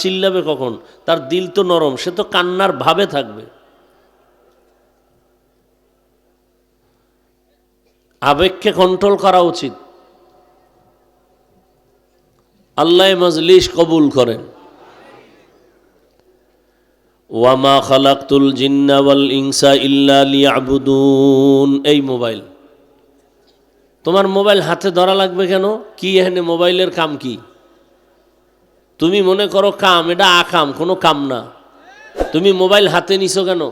চিল্লাবে কখন? তার দিল তো নরম, সে তো কান্নার ভাবে থাকবে। আবেগকে কন্ট্রোল করা উচিত। আল্লাহ মজলিস কবুল করেন। ওয়ামা খালাকতুল জিন্না ওয়াল ইনসা ইল্লা লিয়াবুদুন। এই মোবাইল। তোমার মোবাইল হাতে ধরা লাগবে কেন? কি এখানে মোবাইলের কাম কি? তুমি মনে করো কাম, এটা আকাম, কোনো কাম না। তুমি মোবাইল হাতে নিছো কেন?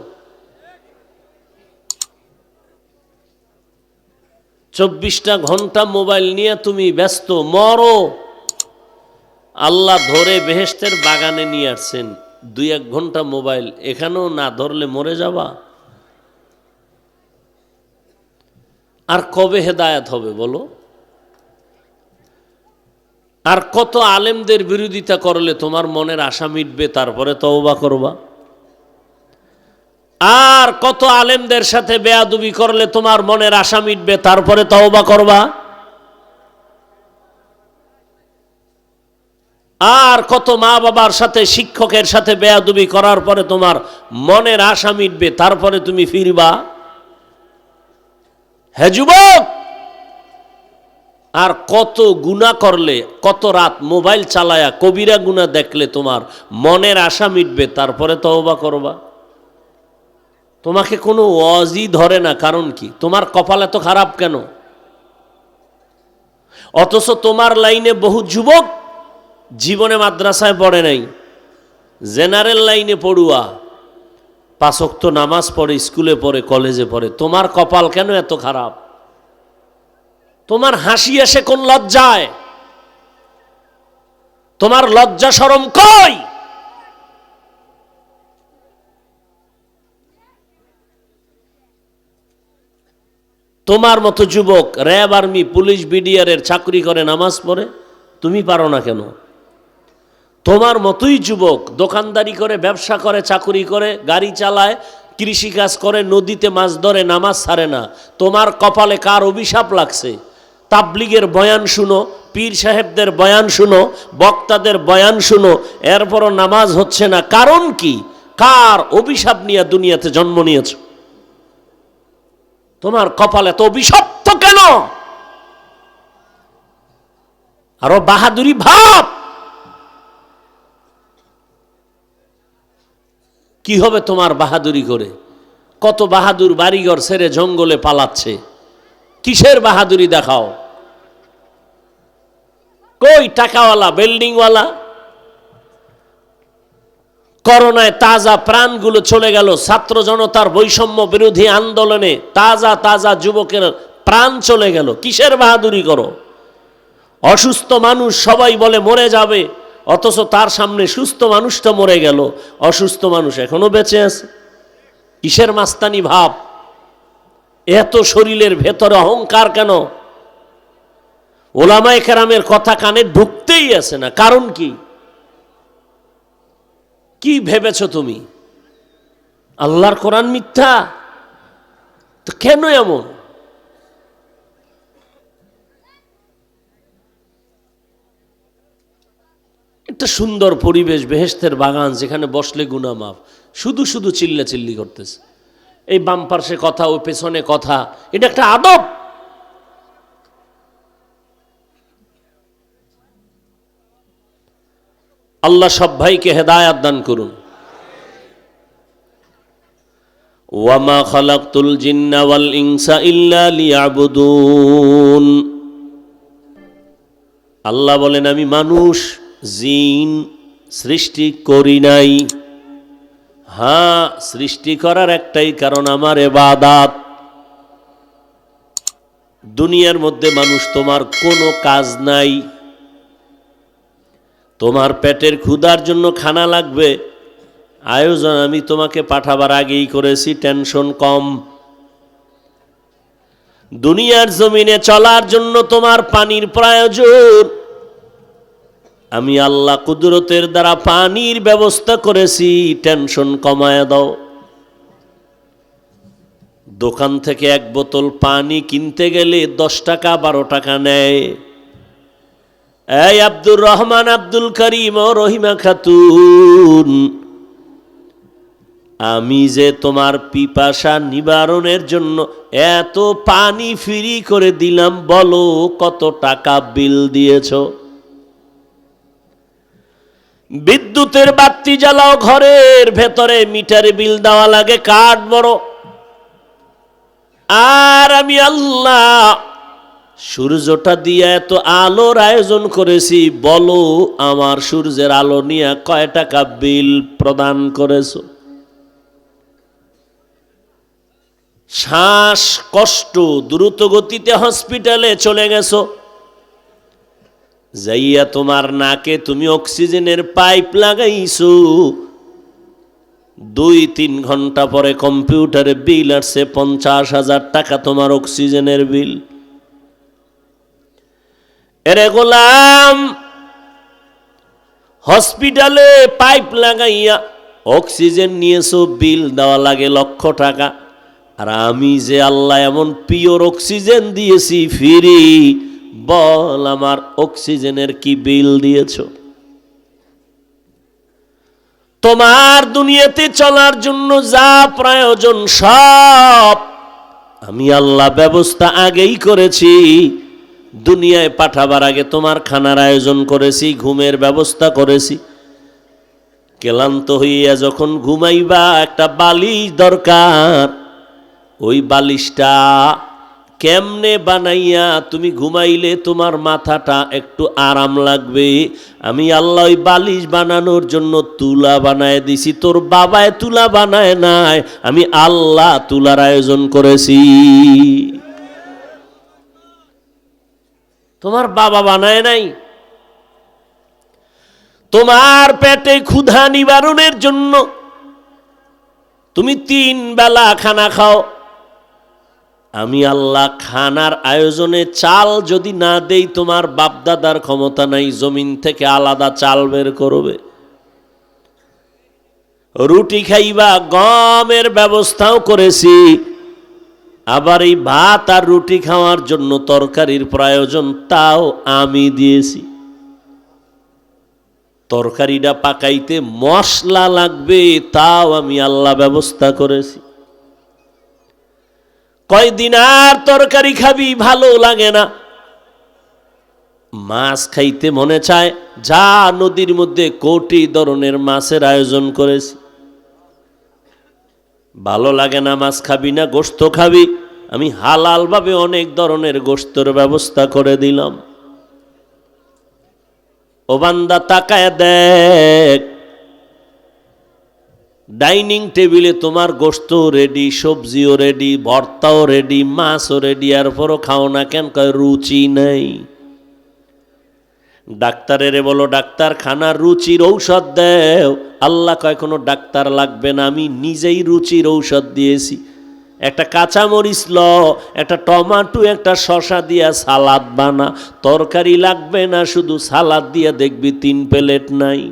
চব্বিশটা ঘণ্টা মোবাইল নিয়ে তুমি ব্যস্ত, মরো। আল্লাহ ধরে বেহেস্তের বাগানে নিয়ে আসছেন। দুই এক ঘণ্টা মোবাইল, এখানেও না ধরলে মরে যাবা। আর কবে হেদায়াত হবে বলো? আর কত আলেমদের বিরোধিতা করলে তোমার মনের আশা মিটবে, তারপরে তওবা করবা। আর কত আলেমদের সাথে বেয়াদুবি করলে তোমার মনের আশা মিটবে, তারপরে তওবা করবা। আর কত মা বাবার সাথে, শিক্ষকের সাথে বেয়াদুবি করার পরে তোমার মনের আশা মিটবে, তারপরে তুমি ফিরবা। হ্যাঁ যুবক আর কত গুণা করলে, কত রাত মোবাইল চালায়া কবিরা গুণা দেখলে তোমার মনের আশা মিটবে, তারপরে তওবা করবা? তোমাকে কোনো অজি ধরে না, কারণ কি? তোমার কপাল এত খারাপ কেন? অথচ তোমার লাইনে বহু যুবক জীবনে মাদ্রাসায় পড়ে নাই, জেনারেল লাইনে পড়ুয়া পাঁচক্ত নামাজ পড়ে, স্কুলে পড়ে, কলেজে পড়ে, তোমার কপাল কেন এত খারাপ? তোমার হাসি আসে কোন লজ্জায়? তোমার লজ্জা সরম কই? তোমার মতো যুবক, র্যাব আর্মি, পুলিশ বিডিআরের চাকরি করে, নামাজ পড়ে, তুমি পারো না কেন? তোমার মতোই যুবক, দোকানদারি করে, ব্যবসা করে, চাকরি করে, গাড়ি চালায়, কৃষিকাজ করে, নদীতে মাছ ধরে, নামাজ ছাড়ে না। তোমার কপালে কার অভিশাপ লাগছে? তাবলিগের বয়ান শুনো, পীর সাহেবদের বয়ান শুনো, বক্তাদের বয়ান শুনো, এরপরও নামাজ হচ্ছে না। কারণ কি? কার অভিশাপ নিয়ে দুনিয়াতে জন্ম নিয়েছ? তোমার কপাল এত অভিশপ্ত কেন? আরও বাহাদুরি ভাব! কি হবে তোমার বাহাদুরি করে? কত বাহাদুর বাড়িঘর ছেড়ে জঙ্গলে পালাচ্ছে? কিসের বাহাদুরি দেখাও? কই টাকাওয়ালা, বিল্ডিংওয়ালা? করোনায় তাজা প্রাণগুলো চলে গেল, ছাত্র জনতার বৈষম্য বিরোধী আন্দোলনে তাজা তাজা যুবকের প্রাণ চলে গেল। কিসের বাহাদুরি করো? অসুস্থ মানুষ সবাই বলে মরে যাবে, অথচ তার সামনে সুস্থ মানুষটা মরে গেল। অসুস্থ মানুষ এখনও বেঁচে আছে। কিসের মাস্তানি ভাব? এত শরীরের ভেতরে অহংকার কেন? ওলামায় কেরামের কথা কানে ঢুকতেই আছে না। কারণ কি? কি ভেবেছ তুমি? আল্লাহর কোরআন মিথ্যা? তো কেন এমন? একটা সুন্দর পরিবেশ বেহেস্তের বাগান যেখানে বসলে গুনা মাফ। শুধু শুধু চিল্লা চিল্লি করতেছে। এই বাম পার্শ্বে কথা ও পেছনে কথা, এটা একটা আদব। আল্লাহ সব ভাইকে হেদায়াত দান করুন। ওয়ামা খালাকতুল জিন্না ইনসা আল্লাহ বলেন, আমি মানুষ, জিন, সৃষ্টি করি নাই। হ্যাঁ সৃষ্টি করার একটাই কারণ আমার এবাদাত। দুনিয়ার মধ্যে মানুষ তোমার কোনো কাজ নাই। তোমার পেটের ক্ষুধার জন্য খানা লাগবে। আয়োজন আমি তোমাকে পাঠাবার আগেই করেছি, টেনশন কম। দুনিয়ার জমিনে চলার জন্য তোমার পানির প্রয়োজন। আমি আল্লাহ কুদরতের দ্বারা পানির ব্যবস্থা করেছি টেনশন কমায় দাও। দোকান থেকে এক বোতল পানি কিনতে গেলে দশ টাকা, বারো টাকা নেয়। এই আব্দুর রহমান, আব্দুল করিম, ও রহিমা খাতুন, আমি যে তোমার পিপাসা নিবারণের জন্য এত পানি ফ্রি করে দিলাম, বলো কত টাকা বিল দিয়েছ? বিদ্যুতের বাতি জ্বালাও ঘরের ভেতরে, মিটারে বিল দেওয়া লাগে, কাঠ বড়। আর আমি আল্লাহ, সূর্যটা দিয়ে এত আলোর আয়োজন করেছি, বলো আমার সূর্যের আলো নিয়ে কয় টাকা বিল প্রদান করেছ? শ্বাস কষ্ট দ্রুত গতিতে হসপিটালে চলে গেছো। যাইয়া তোমার নাকে তুমি অক্সিজেনের পাইপ লাগাইছো। দুই তিন ঘণ্টা পরে কম্পিউটারে বিল আসছে, পঞ্চাশ হাজার টাকা তোমার অক্সিজেনের বিল। এরে গোলাম, হসপিটালে পাইপ লাগাইয়া অক্সিজেন নিয়েছো, বিল দেওয়া লাগে লক্ষ টাকা। আর আমি যে আল্লাহ এমন পিওর অক্সিজেন দিয়েছি, ফিরি। বল, আমার অক্সিজেনের কি বিল দিয়েছ? তোমার দুনিয়াতে চলার জন্য যা প্রয়োজন সব আমি আল্লাহ ব্যবস্থা আগেই করেছি। দুনিয়ায় পাঠাবার আগে তোমার খানার আয়োজন করেছি, ঘুমের ব্যবস্থা করেছি। ক্লান্ত হইয়া যখন ঘুমাইবা, একটা বালিশ দরকার। ওই বালিশটা কেমনে বানাইয়া তুমি ঘুমাইলে তোমার মাথাটা একটু আরাম লাগবে? আমি আল্লাহ বালিশ বানানোর জন্য তুলা বানায় দিছি। তোর বাবায় তুলা বানায় নাই। আমি আল্লাহ তুলার আয়োজন করেছি। তোমার বাবা বানায় নাই। তোমার পেটে ক্ষুধা নিবারণের জন্য তুমি তিন বেলা খানা খাও। আমি আল্লাহ খানার আয়োজনে চাল যদি না দেই, তোমার বাপদাদার ক্ষমতা নাই, জমিন থেকে আলাদা চাল বের করবে। রুটি খাইবা, গমের ব্যবস্থাও করেছি। আবার এই ভাত আর রুটি খাওয়ার জন্য তরকারির প্রয়োজন, তাও আমি দিয়েছি। তরকারিটা পাকাইতে মশলা লাগবে, তাও আমি আল্লাহ ব্যবস্থা করেছি। কয়দিন আর তরকারি খাবি, ভালো লাগে না। মাছ খাইতে মনে চায়, যা নদীর মধ্যে কোটি ধরনের মাছের আয়োজন করেছি। ভালো লাগে না মাছ খাবি না, গোস্ত খাবি। আমি হালালভাবে অনেক ধরনের গোস্তর ব্যবস্থা করে দিলাম। ও বান্দা তাকায় দেখ ডাইনিং টেবিলে তোমার গোস্ত রেডি সবজিও রেডি ভর্তাও রেডি মাছও রেডি আর পরও খাও না কেন? কয়, রুচি নেই। ডাক্তারের বলো ডাক্তার খানার রুচির ঔষধ দেও। আল্লাহ কয়, কোনো ডাক্তার লাগবে না, আমি নিজেই রুচির ঔষধ দিয়েছি। একটা কাঁচামরিচ ল একটা টমাটো, একটা শশা দিয়া সালাদ বানা। তরকারি লাগবে না, শুধু সালাদ দিয়া দেখবি তিন প্লেট নাই।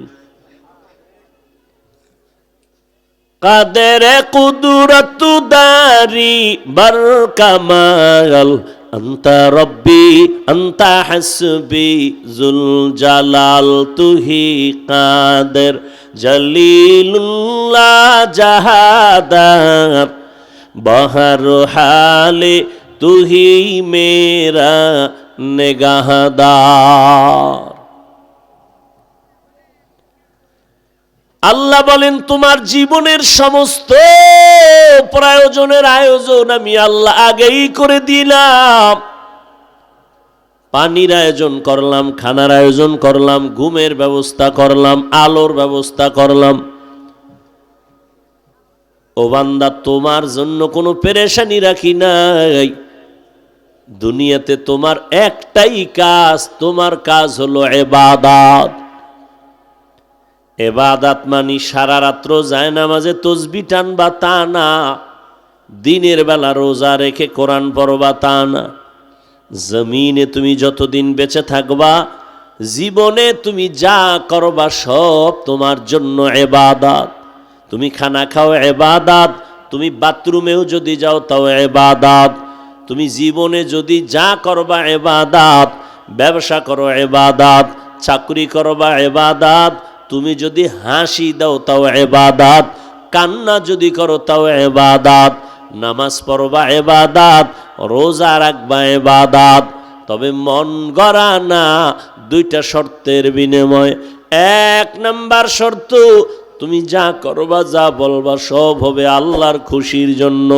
কাদের কুদুরত দারি বর কমাল আন্তা রব্বি, আন্তা হসবি জুল জালাল তুহি কাদের, জলিলুল্লাহ জাহাদার, বহর হালে তুহি মেরা নিগাহদার। আল্লাহ বলেন, তোমার জীবনের সমস্ত প্রয়োজনের আয়োজন আমি আল্লাহ আগেই করে দিলাম। পানির আয়োজন করলাম, খানার আয়োজন করলাম, ঘুমের ব্যবস্থা করলাম, আলোর ব্যবস্থা করলাম। ও বান্দা, তোমার জন্য কোনো পেরেশানি রাখি নাই। দুনিয়াতে তোমার একটাই কাজ, তোমার কাজ হলো এবাদাত। এবাদাত মানি সারা রাত্র যায় নামাজে তসবি টানবা তা না। দিনের বেলা রোজা রেখে কোরআন পড়বা তা না। জমিনে তুমি যতদিন বেঁচে থাকবা, জীবনে তুমি যা করবা সব তোমার জন্য এবাদাত। তুমি খানা খাও এবাদাত, তুমি বাথরুমেও যদি যাও তাও এবাদাত। তুমি জীবনে যদি যা করবা এবাদাত, ব্যবসা করো এবাদাত, চাকরি করো বা এবাদাত তুমি যদি হাসি দাও তাও এবাদাত, কান্না যদি করো তাও এবাদাত, নামাজ পড়বা এবাদাত, রোজা রাখবা এবাদাত, তবে মন গড়া না, দুইটা শর্তের বিনিময়। এক নাম্বার শর্ত, তুমি যা করবা যা বলবা সব হবে আল্লাহর খুশির জন্য।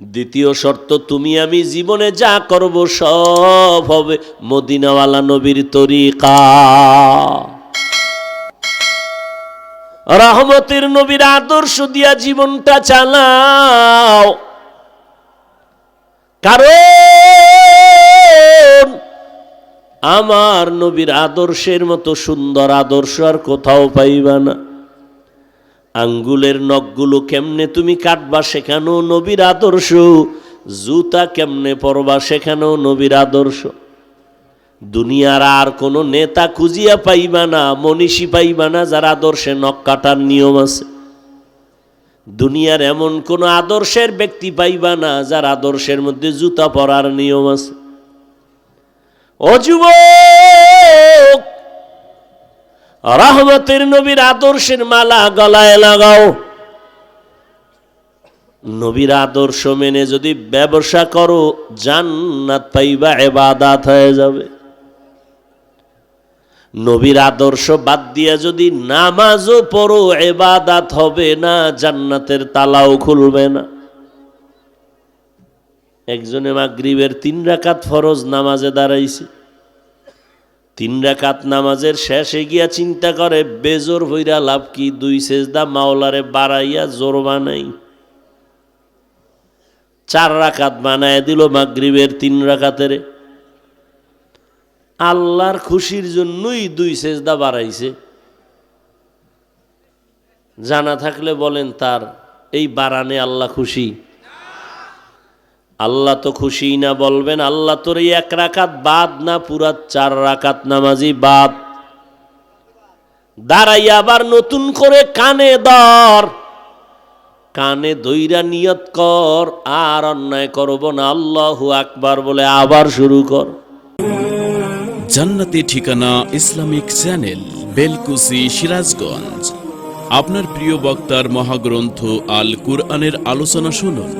দ্বিতীয় শর্ত, তুমি আমি জীবনে যা করব সব হবে মদিনাওয়ালা নবীর তরিকা। রহমতের নবীর আদর্শ দিয়া জীবনটা চালাও। কারণ আমার নবীর আদর্শের মতো সুন্দর আদর্শ আর কোথাও পাইবা না। আঙ্গুলের নখগুলো কেমনে তুমি কাটবা সেখানেও নবীর আদর্শ। জুতা কেমনে পরবা সেখানেও নবীর আদর্শ। দুনিয়ার আর কোনো নেতা খুঁজিয়া পাইবা না, মনীষী পাইবা না যার আদর্শে নখ কাটার নিয়ম আছে। দুনিয়ার এমন কোন আদর্শের ব্যক্তি পাইবা না যার আদর্শের মধ্যে জুতা পরার নিয়ম আছে। ও যুবক রহমতের নবীর আদর্শের মালা গলায় লাগাও। নবীর আদর্শ মেনে যদি ব্যবসা করো, জান্নাত পাইবা, এবাদাত হয়ে যাবে। নবীর আদর্শ বাদ দিয়া যদি নামাজও পড়ো, এবাদাত হবে না, জান্নাতের তালাও খুলবে না। একজনে মাগরিবের তিন রাকাত ফরজ নামাজে দাঁড়াইছে। তিন রাকাত নামাজের শেষে গিয়া চিন্তা করে, বেজোর হইরা লাভ কি? দুই সেজদা মাওলারে বাড়াইয়া জোর বানাই। চার রাকাত বানায় দিল মাগরিবের তিন রাকাতের। আল্লাহর খুশির জন্যই দুই সেজদা বাড়াইছে। জানা থাকলে বলেন, তার এই বাড়ানে আল্লাহ খুশি। আল্লাহ তো খুশি না বলবেন, আল্লাহ তোর এই এক রাকাত বাদ না, পুরা চার রাকাত নামাজি বাদ। দাঁড়াইয়া আবার নতুন করে কানে দর, কানে দইরা নিয়ত কর, আর অন্যায় করব না, আল্লাহ আকবার বলে আবার শুরু কর। জান্নাতি ঠিকানা ইসলামিক চ্যানেল, বেলকুসি সিরাজগঞ্জ। আপনার প্রিয় বক্তার মহাগ্রন্থ আল কুরআনের আলোচনা শুনুন।